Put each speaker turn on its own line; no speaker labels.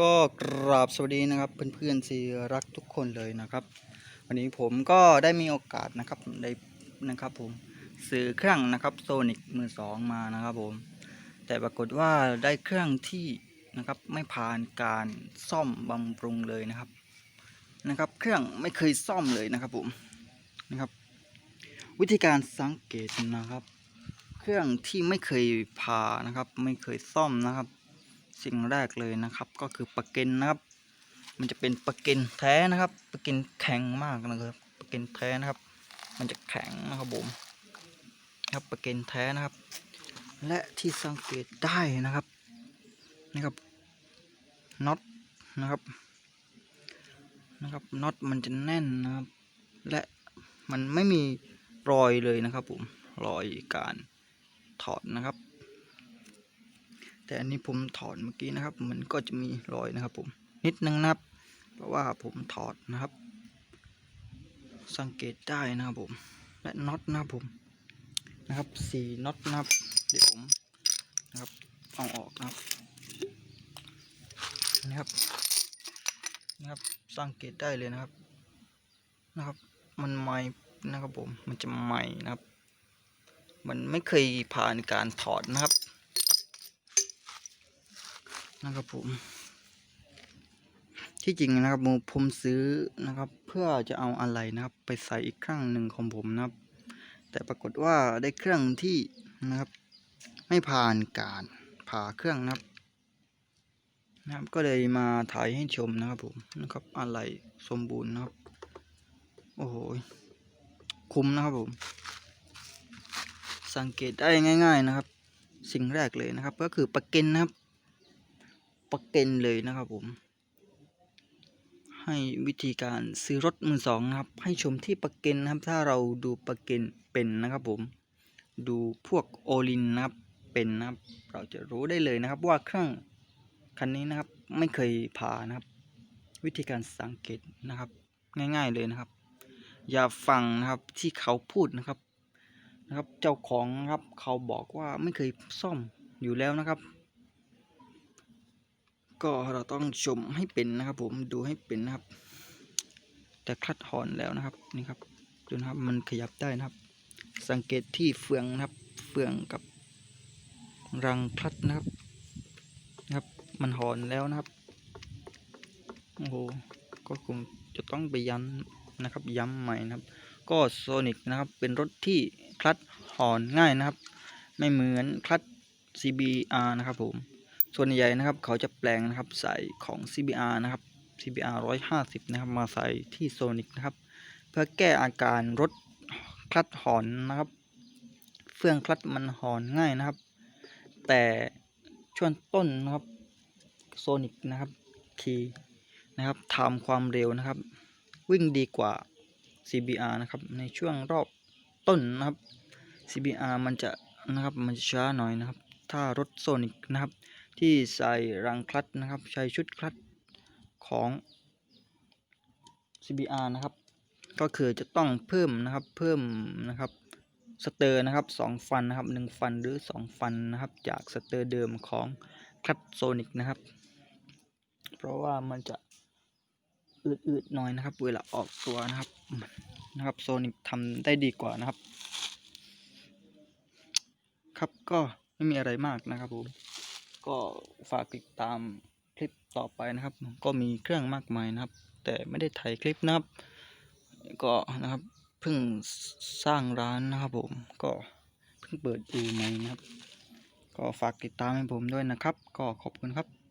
ก็กราบสวัสดีนะครับเพื่อนๆที่รักทุกคนเลยนะครับ วันนี้ผมก็ได้มีโอกาสนะครับได้นะครับผมซื้อเครื่องนะครับโซนิกมือสองมานะครับผมแต่ปรากฏว่าได้เครื่องที่นะครับไม่ผ่านการซ่อมบำรุงเลยนะครับนะครับ เครื่องไม่เคยซ่อมเลยนะครับผมนะครับ วิธีการสังเกตนะครับ เครื่องที่ไม่เคยพานะครับ ไม่เคยซ่อมนะครับ สิ่งแรกเลยนะครับ ก็คือปลั๊กเกนนะครับ มันจะเป็นปลั๊กเกนแท้นะครับปลั๊กเกนแข็งมากนะครับปลั๊กเกนแท้นะครับ มันจะแข็งนะครับผมนะครับปลั๊กเกนแท้นะครับ และที่สังเกตได้นะครับนะครับน็อตนะครับนะครับน็อตมันจะแน่นนะครับ และมันไม่มีรอยเลยนะครับผมรอยการถอดนะครับ แต่อันนี้ผมถอดเมื่อกี้นะครับ มันก็จะมีรอยนะครับ ผมนิดนึงนะครับ เพราะว่าผมถอดนะครับ สังเกตได้นะครับผมและน็อตนะครับผมนะครับสี่น็อตนะครับ เดี๋ยวผมนะครับเอาออกนะครับนะครับนะครับสังเกตได้เลยนะครับนะครับ มันใหม่นะครับผมมันจะใหม่นะครับ มันไม่เคยผ่านการถอดนะครับ นะครับผม ที่จริงนะครับผมผมซื้อนะครับ เพื่อจะเอาอะไรนะครับ ไปใส่อีกเครื่องหนึ่งของผมนะครับ แต่ปรากฏว่าได้เครื่องที่นะครับ ไม่ผ่านการผ่าเครื่องนะครับนะครับก็เลยมาถ่ายให้ชมนะครับผมนะครับอะไรสมบูรณ์นะครับ โอ้โหคุ้มนะครับผม สังเกตได้ง่าย ๆนะครับ สิ่งแรกเลยนะครับ ก็คือปลั๊กเกนนะครับ ปลั๊กเกนเลยนะครับผม ให้วิธีการซื้อรถมือสองนะครับ ให้ชมที่ปลั๊กเกนนะครับ ถ้าเราดูปลั๊กเกนเป็นนะครับผม ดูพวกโอลินนะครับเป็นนะครับ เราจะรู้ได้เลยนะครับว่าเครื่องคันนี้นะครับไม่เคยผ่านะครับ วิธีการสังเกตนะครับ ง่ายๆเลยนะครับ อย่าฟังนะครับที่เขาพูดนะครับนะครับ เจ้าของนะครับเขาบอกว่าไม่เคยซ่อมอยู่แล้วนะครับ ก็เราต้องชมให้เป็นนะครับ ผมดูให้เป็นนะครับ แต่คลัดหอนแล้วนะครับนี่ครับดูนะครับมันขยับได้นะครับ สังเกตที่เฟืองนะครับ เฟืองกับรังคลัดนะครับนะครับมันหอนแล้วนะครับโอ้โหก็คงจะต้องไปย้ำนะครับ ย้ำใหม่นะครับ ก็โซนิกนะครับเป็นรถที่คลัดหอนง่ายนะครับ ไม่เหมือนคลัด CBR นะครับผม ส่วนใหญ่นะครับเขาจะแปลงนะครับใส่ของ CBR นะครับ CBR 150 นะครับ มาใส่ที่โซนิกนะครับ เพื่อแก้อาการรถคลัดหอนนะครับ เฟื่องคลัดมันหอนง่ายนะครับ แต่ช่วงต้นนะครับโซนิกนะครับคีนะครับทำความเร็วนะครับ วิ่งดีกว่า CBR นะครับ ในช่วงรอบต้นนะครับ CBR มันจะนะครับมันช้าหน่อยนะครับ ถ้ารถโซนิกนะครับ ที่ใส่รังคลัตนะครับ ใช้ชุดคลัตของ CBR นะครับ ก็คือจะต้องเพิ่มนะครับเพิ่มนะครับสเตอร์นะครับสองฟันนะครับหนึ่งฟันหรือสองฟันนะครับ จากสเตอร์เดิมของคลัตโซนิกนะครับ เพราะว่ามันจะอืดๆหน่อยนะครับ เวลาออกตัวนะครับนะครับโซนิกทำได้ดีกว่านะครับ ครับก็ไม่มีอะไรมากนะครับผม ก็ฝากติดตามคลิปต่อไปนะครับ ก็มีเครื่องมากมายนะครับ แต่ไม่ได้ถ่ายคลิปนะครับ ก็นะครับเพิ่งสร้างร้านนะครับผมก็เพิ่งเปิดอู่ใหม่นะครับ ก็ฝากติดตามให้ผมด้วยนะครับ ก็ขอบคุณครับ